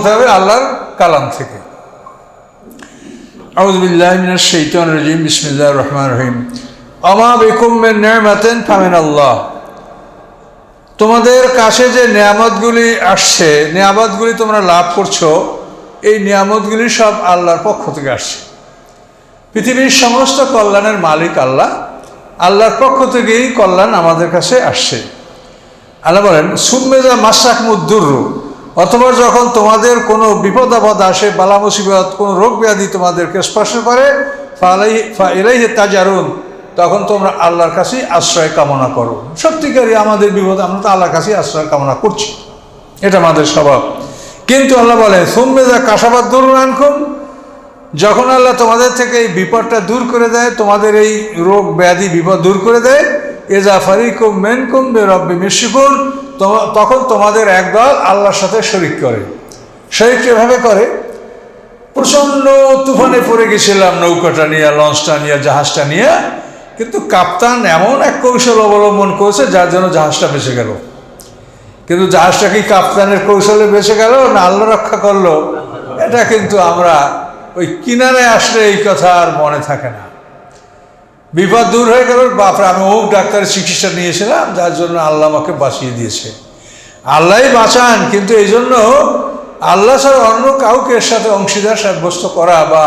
বলতে হবে আল্লাহর কালাম থেকে। রাজিম, বিসমিল্লাহির রহিম। আমা আল্লাহ। তোমাদের কাছে যে নিয়ামতগুলি আসছে, নিয়ামতগুলি তোমরা লাভ করছ, এই নিয়ামতগুলি সব আল্লাহর পক্ষ থেকে আসছে। পৃথিবীর সমস্ত কল্যাণের মালিক আল্লাহ, আল্লাহর পক্ষ থেকেই কল্যাণ আমাদের কাছে আসছে। আল্লাহ বলেন সুমেজা মাসাক মুদ্দুরু অথবা যখন তোমাদের কোনো বিপদ আপদ আসে, বালা মুসিবত, কোনো রোগ ব্যাধি তোমাদেরকে স্পর্শ করে এরাই তাজারুন, তখন তোমরা আল্লাহর কাছেই আশ্রয় কামনা করো। সত্যিকারই আমাদের বিপদ, আমরা তো আল্লাহর কাছেই আশ্রয় কামনা করছি। এটা আমাদের স্বভাব। কিন্তু আল্লাহ বলেন সুমেজা কাসাবাদ দূর আনকুম যখন আল্লাহ তোমাদের থেকে এই বিপদটা দূর করে দেয়, তোমাদের এই রোগ ব্যাধি বিপদ দূর করে দেয়, এজা ফারিকুম মেনকুম বে রব্বি মিশিকুন তখন তোমাদের একদল আল্লাহর সাথে শরিক করে। শরিক এভাবে করে? প্রচণ্ড তুফানে পড়ে গেছিলাম, নৌকাটা নিয়ে, লঞ্চটা নিয়ে, জাহাজটা নিয়ে। কিন্তু কাপ্তান এমন এক কৌশল অবলম্বন করেছে যার জন্য জাহাজটা বেঁচে গেল। কিন্তু জাহাজটা কি কাপ্তানের কৌশলে বেঁচে গেল না আল্লাহ রক্ষা করল? এটা কিন্তু আমরা ওই কিনারে আসলে এই কথা আর মনে থাকে না। বিপদ দূর হয়ে গেল, বাপরে, আমি অমুক ডাক্তারের চিকিৎসা নিয়েছিলাম, যার জন্য আল্লাহ আমাকে বাঁচিয়ে দিয়েছে। আল্লাহই বাঁচান, কিন্তু এই জন্য আল্লাহ ছাড়া অন্য কাউকে এর সাথে অংশীদার সাব্যস্ত করা বা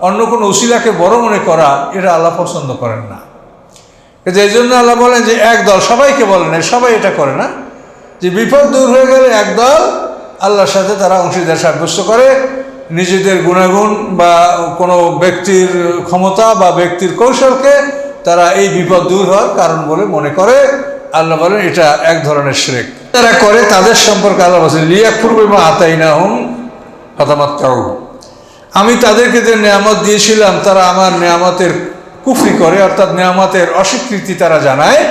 অন্য কোনো উসিলাকে বড় মনে করা, এটা আল্লাহ পছন্দ করেন না। কিন্তু এই জন্য আল্লাহ বলেন যে একদল সবাইকে বলেন সবাই এটা করে না। যে বিপদ দূর হয়ে গেলে একদল আল্লাহর সাথে তারা অংশীদার সাব্যস্ত করে নিজেদের গুণাগুণ বা কোনো ব্যক্তির ক্ষমতা বা ব্যক্তির কৌশলকে তারা এই বিপদ দূর হওয়ার কারণ বলে মনে করে। আল্লাহ বলেন, এটা এক ধরনের শ্রেক। তারা করে, তাদের সম্পর্কে আল্লাহ বলছেন লিয়া পূর্বে মা আতাই না হুম হতামাত্তাও আমি তাদেরকে যে নিয়ামত দিয়েছিলাম, তারা আমার নিয়ামতের কুফরি করে, অর্থাৎ নিয়ামতের অস্বীকৃতি তারা জানায়।